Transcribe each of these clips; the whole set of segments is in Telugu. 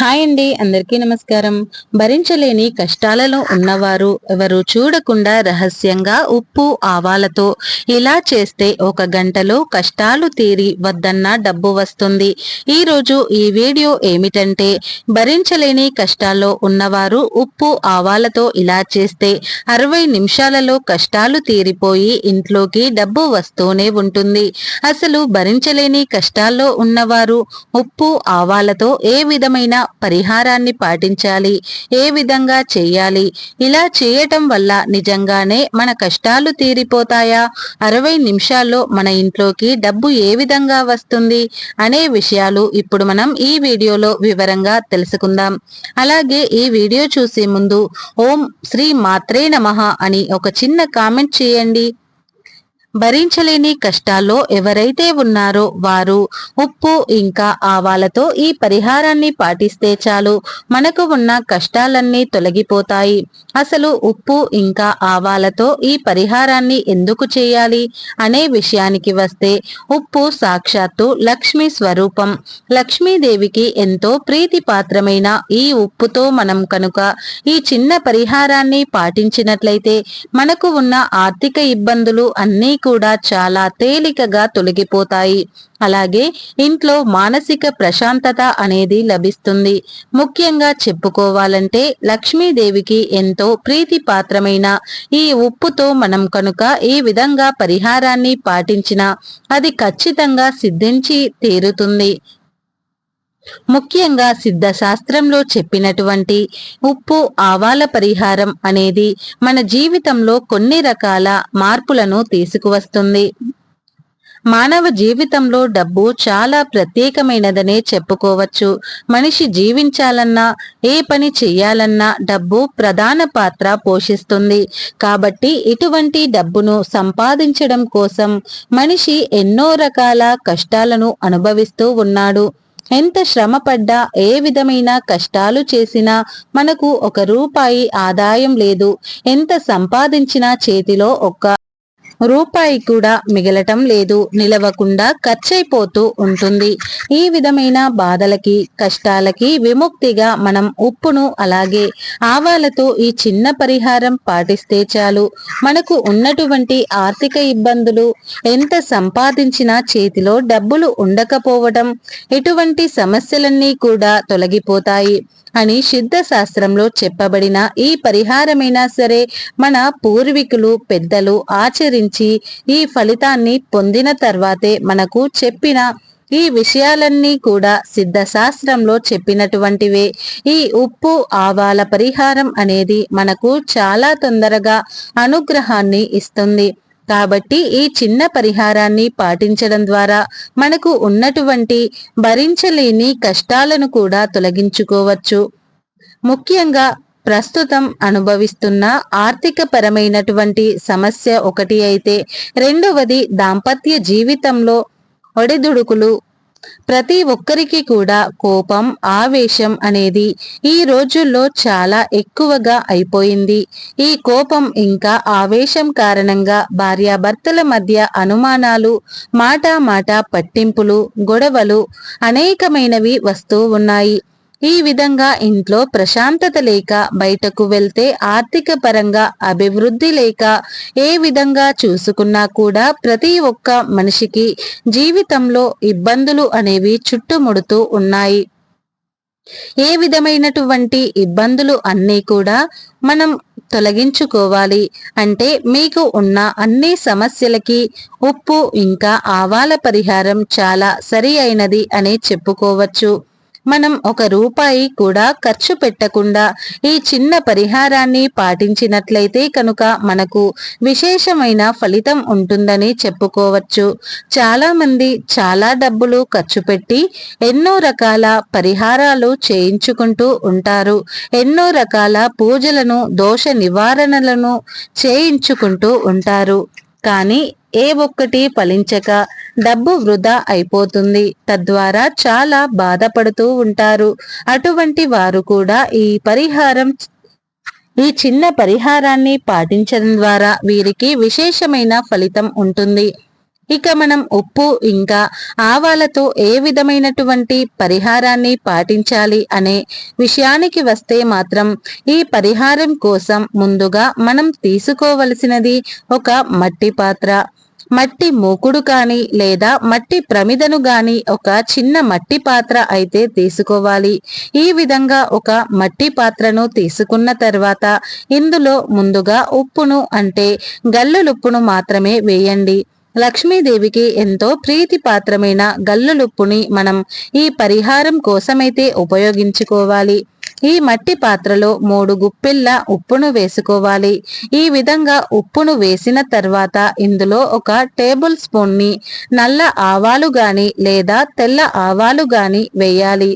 హాయ్ అండి అందరికీ నమస్కారం. భరించలేని కష్టాలలో ఉన్నవారు ఎవరు చూడకుండా రహస్యంగా ఉప్పు ఆవాలతో ఇలా చేస్తే ఒక గంటలో కష్టాలు తీరి వద్దన్న డబ్బు వస్తుంది. ఈ రోజు ఈ వీడియో ఏమిటంటే భరించలేని కష్టాల్లో ఉన్నవారు ఉప్పు ఆవాలతో ఇలా చేస్తే అరవై నిమిషాలలో కష్టాలు తీరిపోయి ఇంట్లోకి డబ్బు వస్తూనే ఉంటుంది. అసలు భరించలేని కష్టాల్లో ఉన్నవారు ఉప్పు ఆవాలతో ఏ విధమైన పరిహారాన్ని పాటించాలి ఏ విధంగా చేయాలి ఇలా చేయటం వల్ల నిజంగానే మన కష్టాలు తీరిపోతాయా అరవై నిమిషాల్లో మన ఇంట్లోకి డబ్బు ఏ విధంగా వస్తుంది అనే విషయాలు ఇప్పుడు మనం ఈ వీడియోలో వివరంగా తెలుసుకుందాం. అలాగే ఈ వీడియో చూసే ముందు ఓం శ్రీ మాత్రే నమః అని ఒక చిన్న కామెంట్ చేయండి. భరించలేని కష్టాల్లో ఎవరైతే ఉన్నారో వారు ఉప్పు ఇంకా ఆవాలతో ఈ పరిహారాన్ని పాటిస్తే చాలు. మనకు ఉన్న కష్టాలన్నీ తొలగిపోతాయి. అసలు ఉప్పు ఇంకా ఆవాలతో ఈ పరిహారాన్ని ఎందుకు చేయాలి అనే విషయానికి వస్తే ఉప్పు సాక్షాత్తు లక్ష్మీ స్వరూపం. లక్ష్మీదేవికి ఎంతో ప్రీతిపాత్రమైన ఈ ఉప్పుతో మనం కనుక ఈ చిన్న పరిహారాన్ని పాటించినట్లయితే మనకు ఉన్న ఆర్థిక ఇబ్బందులు అన్నీ కూడా చాలా తేలికగా తొలగిపోతాయి. అలాగే ఇంట్లో మానసిక ప్రశాంతత అనేది లభిస్తుంది. ముఖ్యంగా చెప్పుకోవాలంటే లక్ష్మీదేవికి ఎంతో ప్రీతిపాత్రమైన ఈ ఉప్పుతో మనం కనుక ఈ విధంగా పరిహారాన్ని పాటించిన అది ఖచ్చితంగా సిద్ధించి తీరుతుంది. ముఖ్యంగా సిద్ధ శాస్త్రంలో చెప్పినటువంటి ఉప్పు ఆవాల పరిహారం అనేది మన జీవితంలో కొన్ని రకాల మార్పులను తీసుకువస్తుంది. మానవ జీవితంలో డబ్బు చాలా ప్రత్యేకమైనదనే చెప్పుకోవచ్చు. మనిషి జీవించాలన్నా ఏ పని చేయాలన్నా డబ్బు ప్రధాన పాత్ర పోషిస్తుంది. కాబట్టి ఇటువంటి డబ్బును సంపాదించడం కోసం మనిషి ఎన్నో రకాల కష్టాలను అనుభవిస్తూ ఉన్నాడు. ఎంత శ్రమపడ్డా ఏ విధమైన కష్టాలు చేసినా మనకు ఒక రూపాయి ఆదాయం లేదు. ఎంత సంపాదించినా చేతిలో ఒక్క రూపాయి కూడా మిగలటం లేదు నిలవకుండా ఖర్చయిపోతూ ఉంటుంది. ఈ విధమైన బాధలకి కష్టాలకి విముక్తిగా మనం ఉప్పును అలాగే ఆవాలతో ఈ చిన్న పరిహారం పాటిస్తే చాలు. మనకు ఉన్నటువంటి ఆర్థిక ఇబ్బందులు ఎంత సంపాదించినా చేతిలో డబ్బులు ఉండకపోవటం ఇటువంటి సమస్యలన్నీ కూడా తొలగిపోతాయి. అని సిద్ధ శాస్త్రంలో చెప్పబడిన ఈ పరిహారమైనా సరే మన పూర్వీకులు పెద్దలు ఆచరించి ఈ ఫలితాన్ని పొందిన తర్వాతే మనకు చెప్పిన ఈ విషయాలన్నీ కూడా సిద్ధ శాస్త్రంలో చెప్పినటువంటివే. ఈ ఉప్పు ఆవాల పరిహారం అనేది మనకు చాలా తొందరగా అనుగ్రహాన్ని ఇస్తుంది. కాబట్టి ఈ చిన్న పరిహారాన్ని పాటించడం ద్వారా మనకు ఉన్నటువంటి భరించలేని కష్టాలను కూడా తొలగించుకోవచ్చు. ముఖ్యంగా ప్రస్తుతం అనుభవిస్తున్న ఆర్థిక పరమైనటువంటి సమస్య ఒకటి అయితే రెండవది దాంపత్య జీవితంలో ఒడిదుడుకులు ప్రతి ఒక్కరికి కూడా కోపం ఆవేశం అనేది ఈ రోజుల్లో చాలా ఎక్కువగా అయిపోయింది. ఈ కోపం ఇంకా ఆవేశం కారణంగా భార్యాభర్తల మధ్య అనుమానాలు మాట మాట పట్టింపులు గొడవలు అనేకమైనవి వస్తూ ఉన్నాయి. ఈ విధంగా ఇంట్లో ప్రశాంతత లేక బయటకు వెళ్తే ఆర్థిక పరంగా అభివృద్ధి లేక ఏ విధంగా చూసుకున్నా కూడా ప్రతి ఒక్క మనిషికి జీవితంలో ఇబ్బందులు అనేవి చుట్టుముడుతూ ఉన్నాయి. ఏ విధమైనటువంటి ఇబ్బందులు అన్నీ కూడా మనం తొలగించుకోవాలి. అంటే మీకు ఉన్న అన్ని సమస్యలకి ఉప్పు ఇంకా ఆవాల పరిహారం చాలా సరి అయినది అని చెప్పుకోవచ్చు. మనం ఒక రూపాయి కూడా ఖర్చు పెట్టకుండా ఈ చిన్న పరిహారాన్ని పాటించినట్లయితే కనుక మనకు విశేషమైన ఫలితం ఉంటుందని చెప్పుకోవచ్చు. చాలా మంది చాలా డబ్బులు ఖర్చు పెట్టి ఎన్నో రకాల పరిహారాలు చేయించుకుంటూ ఉంటారు. ఎన్నో రకాల పూజలను దోష నివారణలను చేయించుకుంటూ ఉంటారు. కానీ ఏ ఒక్కటి ఫలించక డబ్బు వృధా అయిపోతుంది. తద్వారా చాలా బాధపడుతూ ఉంటారు. అటువంటి వారు కూడా ఈ పరిహారం ఈ చిన్న పరిహారాన్ని పాటించడం ద్వారా వీరికి విశేషమైన ఫలితం ఉంటుంది. ఇక మనం ఉప్పు ఇంకా ఆవాలతో ఏ విధమైనటువంటి పరిహారాన్ని పాటించాలి అనే విషయానికి వస్తే మాత్రం ఈ పరిహారం కోసం ముందుగా మనం తీసుకోవలసినది ఒక మట్టి పాత్ర. మట్టి మూకుడు కాని లేదా మట్టి ప్రమిదను గాని ఒక చిన్న మట్టి పాత్ర అయితే తీసుకోవాలి. ఈ విధంగా ఒక మట్టి పాత్రను తీసుకున్న తర్వాత ఇందులో ముందుగా ఉప్పును అంటే గల్లులుప్పును మాత్రమే వేయండి. లక్ష్మీదేవికి ఎంతో ప్రీతి పాత్రమైన గల్లులుప్పుని మనం ఈ పరిహారం కోసమైతే ఉపయోగించుకోవాలి. ఈ మట్టి పాత్రలో మూడు గుప్పిళ్ళ ఉప్పును వేసుకోవాలి. ఈ విధంగా ఉప్పును వేసిన తర్వాత ఇందులో ఒక టేబుల్ స్పూన్ని నల్ల ఆవాలు గాని లేదా తెల్ల ఆవాలు గాని వేయాలి.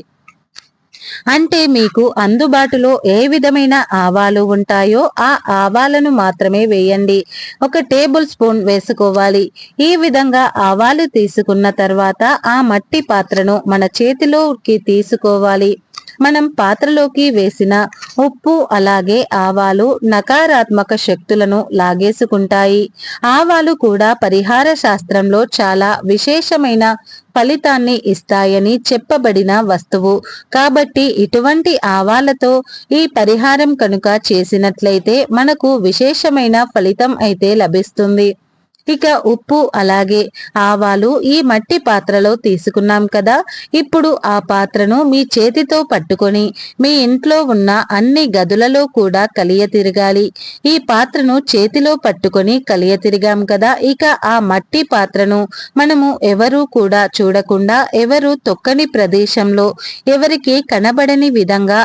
అంటే మీకు అందుబాటులో ఏ విధమైన ఆవాలు ఉంటాయో ఆ ఆవాలను మాత్రమే వేయండి. ఒక టేబుల్ స్పూన్ వేసుకోవాలి. ఈ విధంగా ఆవాలు తీసుకున్న తర్వాత ఆ మట్టి పాత్రను మన చేతిలోకి తీసుకోవాలి. మనం పాత్రలోకి వేసిన ఉప్పు అలాగే ఆవాలు నకారాత్మక శక్తులను లాగేసుకుంటాయి. ఆవాలు కూడా పరిహార శాస్త్రంలో చాలా విశేషమైన ఫలితాన్ని ఇస్తాయని చెప్పబడిన వస్తువు. కాబట్టి ఇటువంటి ఆవాలతో ఈ పరిహారం కనుక చేసినట్లయితే మనకు విశేషమైన ఫలితం అయితే లభిస్తుంది. ఇక ఉప్పు అలాగే ఆవాలు ఈ మట్టి పాత్రలో తీసుకున్నాం కదా. ఇప్పుడు ఆ పాత్రను మీ చేతితో పట్టుకొని మీ ఇంట్లో ఉన్న అన్ని గదులలో కూడా కలియ తిరగాలి. ఈ పాత్రను చేతిలో పట్టుకొని కలియ తిరిగాం కదా. ఇక ఆ మట్టి పాత్రను మనము ఎవరు కూడా చూడకుండా ఎవరు తొక్కని ప్రదేశంలో ఎవరికి కనబడని విధంగా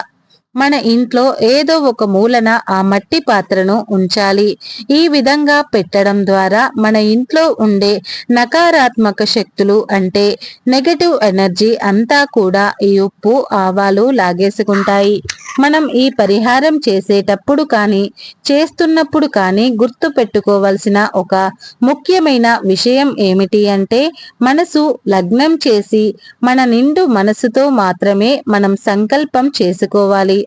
మన ఇంట్లో ఏదో ఒక మూలన ఆ మట్టి పాత్రను ఉంచాలి. ఈ విధంగా పెట్టడం ద్వారా మన ఇంట్లో ఉండే నకారాత్మక శక్తులు అంటే నెగటివ్ ఎనర్జీ అంతా కూడా ఈ ఉప్పు ఆవాలు లాగేసుకుంటాయి. మనం ఈ పరిహారం చేసేటప్పుడు కానీ చేస్తున్నప్పుడు కానీ గుర్తు పెట్టుకోవాల్సిన ఒక ముఖ్యమైన విషయం ఏమిటి అంటే మనసు లగ్నం చేసి మన నిండు మనసుతో మాత్రమే మనం సంకల్పం చేసుకోవాలి.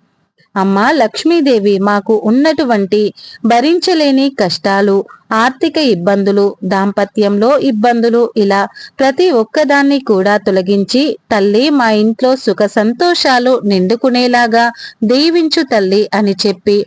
అమ్మా లక్ష్మీదేవి మాకు ఉన్నటువంటి భరించలేని కష్టాలు ఆర్థిక ఇబ్బందులు దాంపత్యంలో ఇబ్బందులు ఇలా ప్రతి ఒక్కదాన్ని కూడా తొలగించి తల్లి మా ఇంట్లో సుఖ సంతోషాలు నిండుకునేలాగా దీవించు తల్లి అని చెప్పి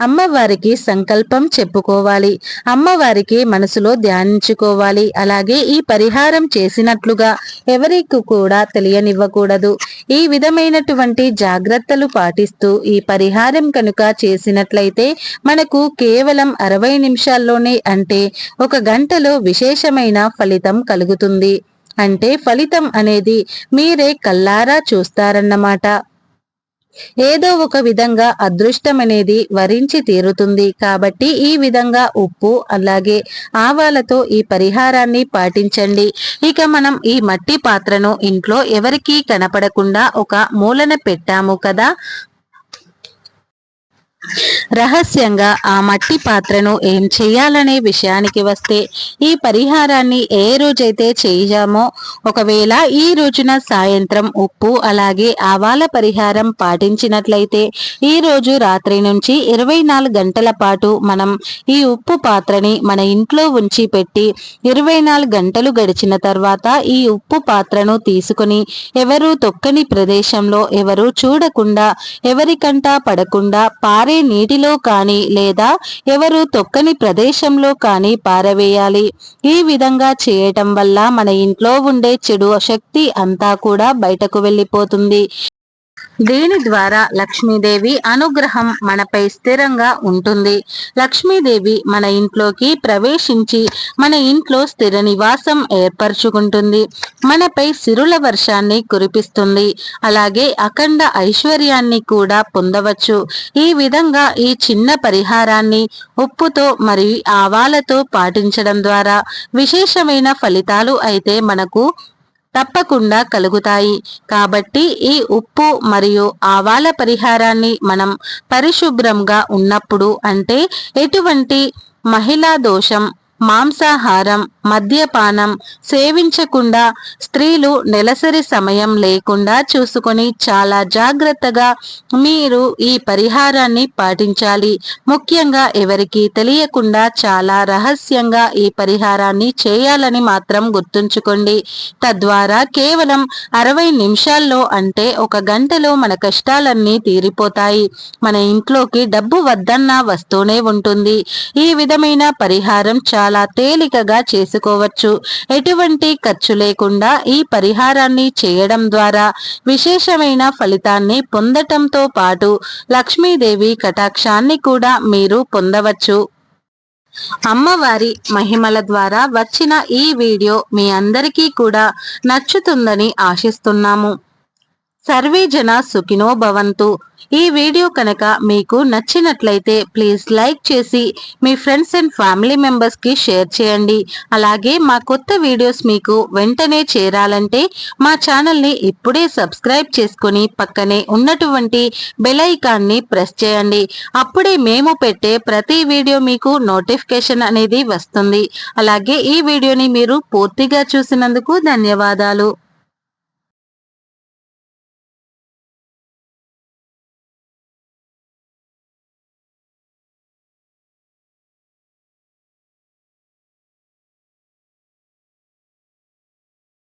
అమ్మవారికి సంకల్పం చెప్పుకోవాలి. అమ్మవారికి మనసులో ధ్యానించుకోవాలి. అలాగే ఈ పరిహారం చేసినట్లుగా ఎవరికి కూడా తెలియనివ్వకూడదు. ఈ విధమైనటువంటి జాగ్రత్తలు పాటిస్తూ ఈ పరిహారం కనుక చేసినట్లయితే మనకు కేవలం అరవై నిమిషాల్లోనే అంటే ఒక గంటలో విశేషమైన ఫలితం కలుగుతుంది. అంటే ఫలితం అనేది మీరే కల్లారా చూస్తారన్నమాట. ఏదో ఒక విధంగా అదృష్టం అనేది వరించి తీరుతుంది. కాబట్టి ఈ విధంగా ఉప్పు అలాగే ఆవాలతో ఈ పరిహారాన్ని పాటించండి. ఇక మనం ఈ మట్టి పాత్రను ఇంట్లో ఎవరికీ కనపడకుండా ఒక మూలన పెట్టాము కదా? రహస్యంగా ఆ మట్టి పాత్రను ఏం చేయాలనే విషయానికి వస్తే ఈ పరిహారాన్ని ఏ రోజైతే చేయామో ఒకవేళ ఈ రోజున సాయంత్రం ఉప్పు అలాగే ఆవాల పరిహారం పాటించినట్లయితే ఈ రోజు రాత్రి నుంచి ఇరవై నాలుగు గంటల పాటు మనం ఈ ఉప్పు పాత్రని మన ఇంట్లో ఉంచి పెట్టి ఇరవై నాలుగు గంటలు గడిచిన తర్వాత ఈ ఉప్పు పాత్రను తీసుకుని ఎవరు తొక్కని ప్రదేశంలో ఎవరు చూడకుండా ఎవరికంటా పడకుండా పారే పారే నీటిలో కానీ లేదా ఎవరు తొక్కని ప్రదేశంలో కానీ పారవేయాలి. ఈ విధంగా చేయటం వల్ల మన ఇంట్లో ఉండే చెడు శక్తి అంతా కూడా బయటకు వెళ్ళిపోతుంది. దీని ద్వారా లక్ష్మీదేవి అనుగ్రహం మనపై స్థిరంగా ఉంటుంది? లక్ష్మీదేవి మన ఇంట్లోకి ప్రవేశించి మన ఇంట్లో స్థిర నివాసం ఏర్పరచుకుంటుంది. మనపై సిరుల వర్షాన్ని కురిపిస్తుంది. అలాగే అఖండ ఐశ్వర్యాన్ని కూడా పొందవచ్చు. ఈ విధంగా ఈ చిన్న పరిహారాన్ని ఉప్పుతో మరియు ఆవాలతో పాటించడం ద్వారా విశేషమైన ఫలితాలు అయితే మనకు తప్పకుండా కలుగుతాయి. కాబట్టి ఈ ఉప్పు మరియు ఆవాల పరిహారాన్ని మనం పరిశుభ్రంగా ఉన్నప్పుడు అంటే ఎటువంటి మహిళా దోషం మాంసాహారం మద్యపానం సేవించకుండా స్త్రీలు నెలసరి సమయం లేకుండా చూసుకొని చాలా జాగ్రత్తగా మీరు ఈ పరిహారాన్ని పాటించాలి. ముఖ్యంగా ఎవరికి తెలియకుండా చాలా రహస్యంగా ఈ పరిహారాన్ని చేయాలని మాత్రం గుర్తుంచుకోండి. తద్వారా కేవలం అరవై నిమిషాల్లో అంటే ఒక గంటలో మన కష్టాలన్నీ తీరిపోతాయి. మన ఇంట్లోకి డబ్బు వద్దన్నా వస్తూనే ఉంటుంది. ఈ విధమైన పరిహారం చాలా తేలికగా చేసుకోవచ్చు ఎటువంటి ఖర్చు లేకుండా ఈ పరిహారాన్ని చేయడం ద్వారా విశేషమైన ఫలితాన్ని పొందటంతో పాటు లక్ష్మీదేవి కటాక్షాన్ని కూడా మీరు పొందవచ్చు. అమ్మవారి మహిమల ద్వారా వచ్చిన ఈ వీడియో మీ అందరికీ కూడా నచ్చుతుందని ఆశిస్తున్నాము. సర్వే జన సుఖినో భవంతు. ఈ వీడియో కనుక మీకు నచ్చినట్లయితే ప్లీజ్ లైక్ చేసి మీ ఫ్రెండ్స్ అండ్ ఫ్యామిలీ మెంబర్స్కి షేర్ చేయండి. అలాగే మా కొత్త వీడియోస్ మీకు వెంటనే చేరాలంటే మా ఛానల్ని ఇప్పుడే సబ్స్క్రైబ్ చేసుకుని పక్కనే ఉన్నటువంటి బెలైకాన్ని ప్రెస్ చేయండి. అప్పుడే మేము పెట్టే ప్రతి వీడియో మీకు నోటిఫికేషన్ అనేది వస్తుంది. అలాగే ఈ వీడియోని మీరు పూర్తిగా చూసినందుకు ధన్యవాదాలు.